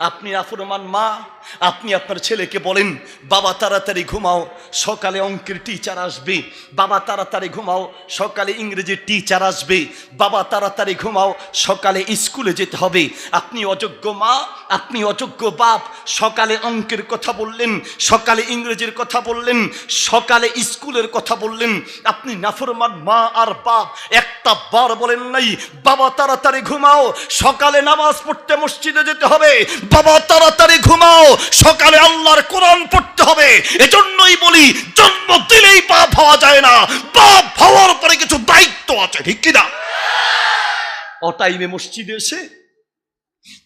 আপনি আফরমান মা আপনি আপনার ছেলেকে বলেন, বাবা, তাড়াতাড়ি ঘুমাও, সকালে অঙ্কের টিচার আসবে। বাবা, তাড়াতাড়ি ঘুমাও, সকালে ইংরেজির টিচার আসবে। বাবা, তাড়াতাড়ি ঘুমাও, সকালে স্কুলে যেতে হবে। আপনি অযোগ্য মা, আপনি অযোগ্য বাপ, সকালে অঙ্কের কথা বললেন, সকালে ইংরেজির কথা বললেন, সকালে স্কুলের কথা বললেন। আপনি নাফরমান মা আর বাপ, একটা বার বলেন নাই, বাবা, তাড়াতাড়ি ঘুমাও, সকালে নামাজ পড়তে মসজিদে যেতে হবে। বাবা, তাড়াতাড়ি ঘুমাও সকালে আল্লাহর কোরআন পড়তে হবে। এজন্যই বলি, জন্ম দিলেই বাপ হওয়া যায় না। বাপ হওয়ার পরে কিছু দায়িত্ব আছে, ঠিক কিনা অটাইমে মসজিদে এসে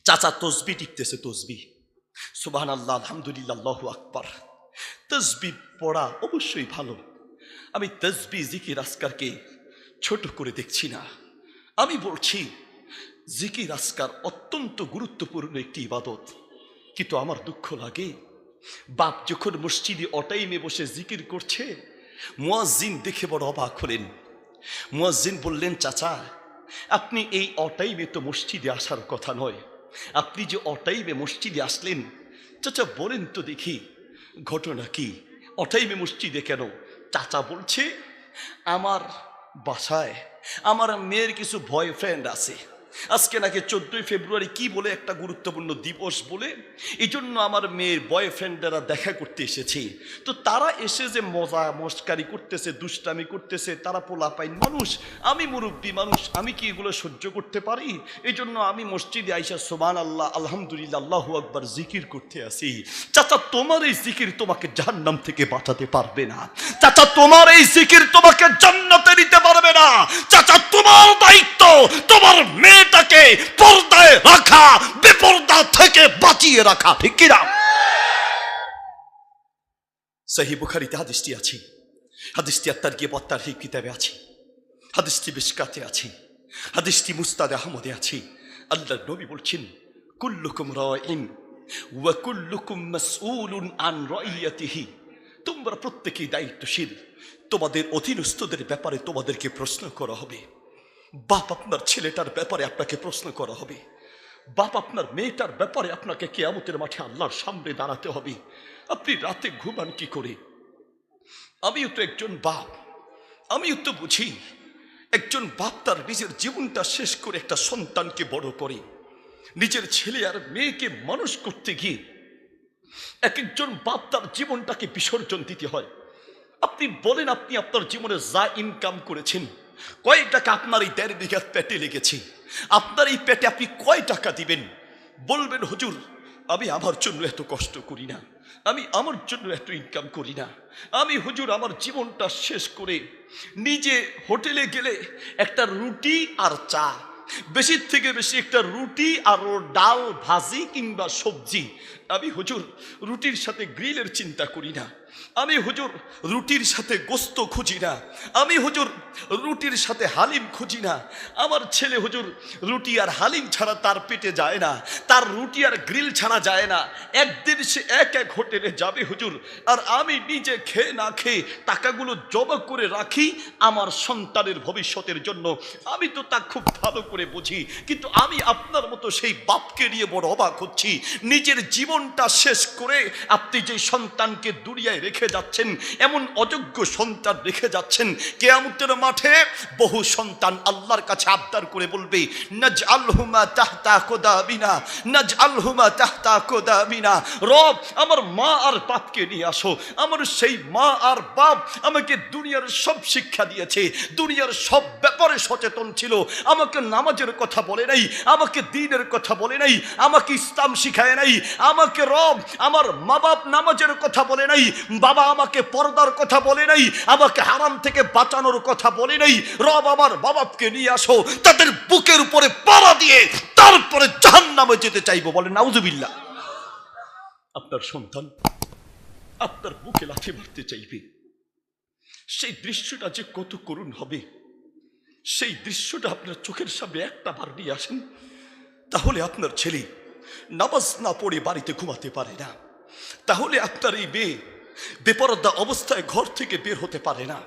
চাচা তসবি টিপতেছে, তসবি। সুবাহ আল্লাহ আলহামদুলিল্লাহ আকবার। তসবি পড়া অবশ্যই ভালো। আমি তসবি, জিকির, আসকারকে ছোট করে দেখছি না। আমি বলছি, জিকির, আসকার অত্যন্ত গুরুত্বপূর্ণ একটি ইবাদত। কিন্তু আমার দুঃখ লাগে। বাপ যখন মসজিদে অটাইমে বসে জিকির করছে, মুয়াজ্জিন দেখে বড় অবাক হলেন। মুয়াজ্জিন বললেন, চাচা, আপনি এই অটাইমে তো মসজিদে আসার কথা নয়। আপনি যে অটাইমে মসজিদে আসলেন, চাচা বলেন তো দেখি, ঘটনা কি? অটাইমে মসজিদে কেন? চাচা বলছে, আমার বাসায়, আমার মেয়ের কিছু বয়ফ্রেন্ড আছে। আজকে নাকি চোদ্দই ফেব্রুয়ারি কি বলে একটা গুরুত্বপূর্ণ দিবস বলে? এই জন্য আমার মেয়ের বয়ফ্রেন্ডরা দেখা করতে এসেছে। তো তারা এসে যে মজা মস্কারি করতেছে, দুষ্টামি করতেছে, তারা পোলাপাইন মানুষ, আমি মুরব্বী মানুষ, আমি কি এগুলো সহ্য করতে পারি? এই জন্য আমি মসজিদে আইসা সোমান আল্লাহ আলহামদুলিল্লাহ, আল্লাহু আকবার জিকির করতে আসি। চাচা, তোমার এই জিকির তোমাকে জাহান্নাম থেকে বাঁচাতে পারবে না। চাচা, তোমার এই জিকির তোমাকে জান্নাতে নিতে পারবে না। চাচা, তোমার দায়িত্ব, তোমার মেয়েটাকে পর্দায় রাখা, বেপর্দা থেকে বাঁচিয়ে রাখা, ঠিক কিনা? সহি বুখারিতে হাদিসটি আছে। হাদিসটি আত্মার গিয়ে বত্তার হি কিতাবে আছে। হাদিসটি বিস্কাতে আছে। হাদিসটি মুস্তাদ আহমদে আছে। আল্লাহ নবী বলছেন, কুল্লুকুম রাইন ওয়া কুল্লুকুম মাসউলুন আন রাইয়াতিহি। তোমরা প্রত্যেকেই দায়িত্বশীল। তোমাদের অধীনস্থদের ব্যাপারে তোমাদেরকে প্রশ্ন করা হবে। বাপ আপনার ছেলেটার ব্যাপারে আপনাকে প্রশ্ন করা হবে। বাপ আপনার মেয়েটার ব্যাপারে আপনাকে কেয়ামতের মাঠে আল্লাহর সামনে দাঁড়াতে হবে। আপনি রাতে ঘুমান কি করে? আমিও তো একজন বাপ। আমিও তো বুঝি, একজন বাপ তার নিজের জীবনটা শেষ করে একটা সন্তানকে বড় করে। নিজের ছেলে আর মেয়েকে মানুষ করতে গিয়ে এক একজন বাপ তার জীবনটাকে বিসর্জন দিতে হয়। আপনি বলেন আপনি আপনার জীবনে যা ইনকাম করেছেন কয় টাকা আপনার এই দেড় বিঘা পেটে লেগেছে। আপনার এই পেটে আপনি কয় টাকা দিবেন? বলবেন, হুজুর, আমি আমার জন্য এত কষ্ট করি না। আমি আমার জন্য এত ইনকাম করি না। আমি, হুজুর, আমার জীবনটা শেষ করে নিজে হোটেলে গেলে একটা রুটি আর চা, বেশির থেকে বেশি একটা রুটি আর ডাল ভাজি কিংবা সবজি। আমি, হুজুর, রুটির সাথে গ্রিলের চিন্তা করি না। আমি হুজুর রুটির সাথে গোস্ত খুঁজি না। আমি হুজুর রুটির সাথে হালিম খুঁজি না। আমার ছেলে হুজুর রুটি আর হালিম ছাড়া তার পেটে যায় না। তার রুটি আর গ্রিল ছাড়া যায় না। একদিন সে এক এক হোটেলে যাবে হুজুর। আর আমি নিজে খেয়ে না খেয়ে টাকাগুলো জমা করে রাখি আমার সন্তানের ভবিষ্যতের জন্য। আমি তো তা খুব ভালো করে বুঝি। কিন্তু আমি আপনার মতো সেই বাপকে নিয়ে বড় অবাক হচ্ছি। নিজের জীবনটা শেষ করে আপনি যে সন্তানকে দুনিয়ায় রেখে যাচ্ছেন, এমন অযোগ্য সন্তান রেখে যাচ্ছেন, কেয়ামতের মাঠে বহু সন্তান আল্লাহর কাছে আবদার করে বলবে নাজ আলহুমা তাহতা কোদাবিনা নাজ আলহুমা তাহতা কোদাবিনা রব, আমার মা আর বাপকে নিয়ে আসো, আমার সেই মা আর বাপ আমাকে দুনিয়ার সব শিক্ষা দিয়েছে, দুনিয়ার সব ব্যাপারে সচেতন ছিল, আমাকে নামাজের কথা বলে নাই, আমাকে দিনের কথা বলে নাই, আমাকে ইসলাম শিখায় নাই, আমাকে রব, আমার মা বাপ নামাজের কথা বলে নাই বাবা আমাকে পর্দার কথা বলে নাই, আমাকে হারাম থেকে বাঁচানোর কথা বলে নাই। রব আমার বাবাকে নিয়ে আসো, তাদের বুকের উপরে পাড়া দিয়ে তারপরে জাহান নামে যেতে চাইব বলে নাউজুবিল্লা আপনার সন্তান আপনার বুকে লাথি মারতে চাইবে। সেই দৃশ্যটা যে কত করুণ হবে, সেই দৃশ্যটা আপনার চোখের সামনে একটা বার নিয়ে আসেন, তাহলে আপনার ছেলে নামাজ না পড়ে বাড়িতে ঘুমাতে পারে না। তাহলে আপনার এই মেয়ে বেপরদা অবস্থায় ঘর থেকে বের হতে পারে না।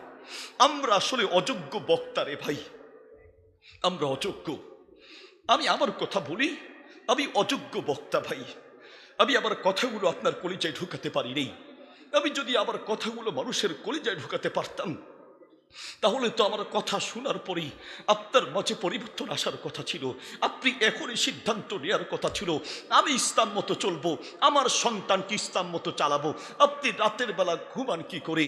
আমরা আসলে অযোগ্য বক্তা রে ভাই। আমরা অযোগ্য। আমি আমার কথা বলি, আমি অযোগ্য বক্তা ভাই। আমি আমার কথাগুলো আপনার কলিজায় ঢুকাতে পারি নেই। আমি যদি আমার কথাগুলো মানুষের কলিজায় ঢুকাতে পারতাম তাহলে তো আমার কথা শোনার পরেই আপনার মাঝে পরিবর্তন আসার কথা ছিল। আপনি এখনই সিদ্ধান্ত নেওয়ার কথা ছিল। আমি ইসলাম মতো চলবো, আমার সন্তানকে ইসলাম মতো চালাবো। আপনি রাতের বেলা ঘুমান কি করে?